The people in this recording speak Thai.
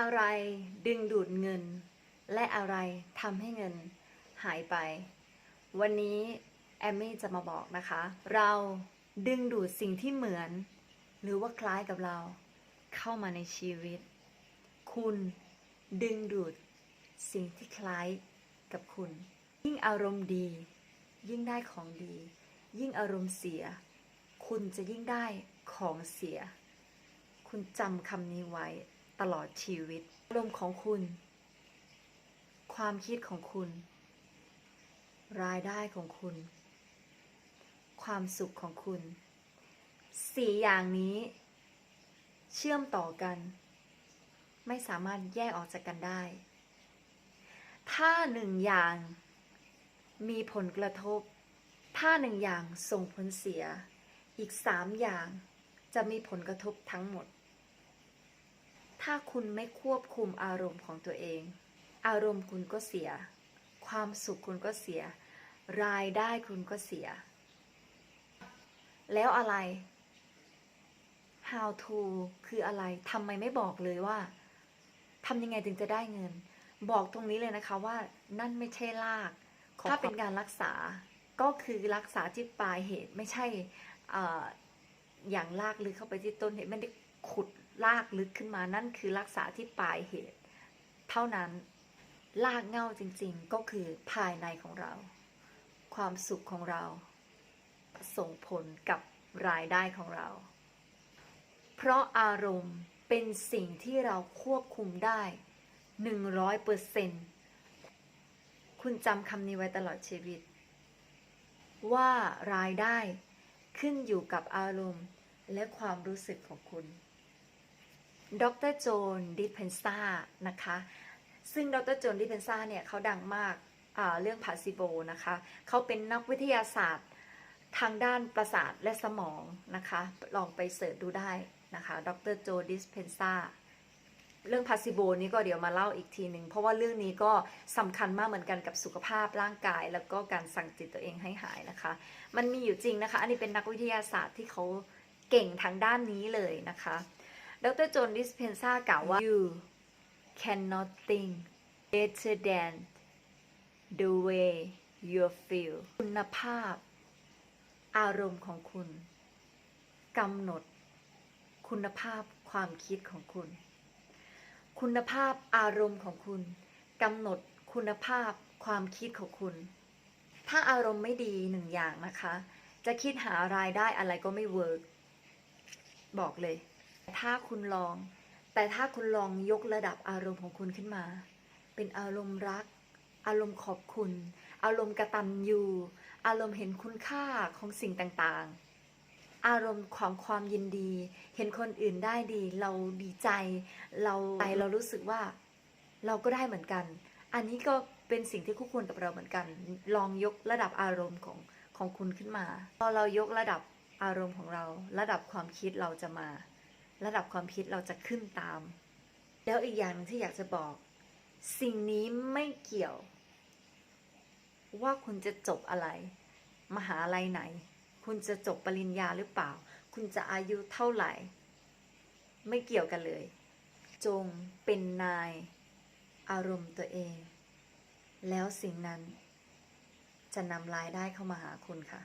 อะไรดึงดูดเงิน และอะไรทำให้เงินหายไป วันนี้แอมมี่จะมาบอกนะคะ เราดึงดูดสิ่งที่เหมือน หรือว่าคล้ายกับเราเข้ามาในชีวิต คุณดึงดูดสิ่งที่คล้ายกับคุณ ยิ่งอารมณ์ดี ยิ่งได้ของดี ยิ่งอารมณ์เสีย คุณจะยิ่งได้ของเสีย คุณจำคำนี้ไว้ ตลอดชีวิตอารมณ์ของคุณ ความคิดของคุณ รายได้ของคุณ ความสุขของคุณสี่อย่างนี้ เชื่อมต่อกัน ไม่สามารถแยกออกจากกันได้ ถ้าหนึ่งอย่างมีผลกระทบ ถ้าหนึ่งอย่างส่งผลเสีย อีกสามอย่างจะมีผลกระทบทั้งหมด ถ้าคุณไม่ควบคุมอารมณ์ของตัวเอง อารมณ์คุณก็เสีย ความสุขคุณก็เสีย รายได้คุณก็เสีย แล้วอะไร how to คืออะไรทำไมไม่บอกเลยว่าทำยังไงถึงจะได้เงิน บอกตรงนี้เลยนะคะว่านั่นไม่ใช่รากของถ้าเป็นการรักษาก็คือรักษาที่ปลายเหตุไม่ใช่เอออย่างลากลึกเข้าไปที่ต้นเหตุไม่ได้ ขุดลากลึกขึ้นมานั่นคือรักษาที่ปลายเหตุ เท่านั้นลากเง่าจริงๆ ก็คือภายในของเรา ความสุขของเรา ส่งผลกับรายได้ของเรา เพราะอารมณ์เป็นสิ่งที่เราควบคุมได้หนึ่งร้อยเปอร์เซนคุณจำคำนี้ไว้ตลอดชีวิต ว่ารายได้ขึ้นอยู่กับอารมณ์และความรู้สึกของคุณ ดรโจนดิเพนซ่านะคะ ซึ่งดรโจนดิเพนซ่าเนี่ยเขาดังมากเรื่องพาซิโบนะคะเขาเป็นนักวิทยาศาสตร์ทางด้านประสาทและสมองนะคะ ลองไปเสิร์ชดูได้นะคะ ดรโจดิสเพนซ่า เรื่องพาซิโบนี้ก็เดี๋ยวมาเล่าอีกทีหนึ่ง เพราะว่าเรื่องนี้ก็สำคัญมากเหมือนกันกับสุขภาพร่างกาย แล้วก็การสั่งจิตตัวเองให้หายนะคะ มันมีอยู่จริงนะคะ อันนี้เป็นนักวิทยาศาสตร์ที่เขาเก่งทางด้านนี้เลยนะคะ ดรโจนดิสเพนซ่ากล่าวว่า you cannot think better than the way you feel คุณภาพ อารมณ์ของคุณกำหนด คุณภาพความคิดของคุณ คุณภาพอารมณ์ของคุณกำหนดคุณภาพความคิดของคุณ ถ้าอารมณ์ไม่ดีหนึ่งอย่างนะคะ จะคิดหารายได้อะไรก็ไม่เวิร์กบอกเลย ถ้าคุณลอง แต่ถ้าคุณลองยกระดับอารมณ์ของคุณขึ้นมา เป็นอารมณ์รัก อารมณ์ขอบคุณ อารมณ์กระตันยูอารมณ์เห็นคุณค่าของสิ่งต่างๆ อารมณ์ของความยินดี เห็นคนอื่นได้ดี เราดีใจ เราใจเรารู้สึกว่า เราก็ได้เหมือนกัน อันนี้ก็เป็นสิ่งที่คู่ควรกับเราเหมือนกัน ลองยกระดับอารมณ์ของของคุณขึ้นมา พอเรายกระดับอารมณ์ของเรา ระดับความคิดเราจะมา ระดับความคิดเราจะขึ้นตาม แล้วอีกอย่างหนึงที่อยากจะบอก สิ่งนี้ไม่เกี่ยว ว่าคุณจะจบอะไร มหาลัยไหน คุณจะจบปริญญาหรือเปล่า คุณจะอายุเท่าไหร่ ไม่เกี่ยวกันเลย จงเป็นนายอารมณ์ตัวเอง แล้วสิ่งนั้นจะนำรายได้เข้ามาหาคุณค่ะ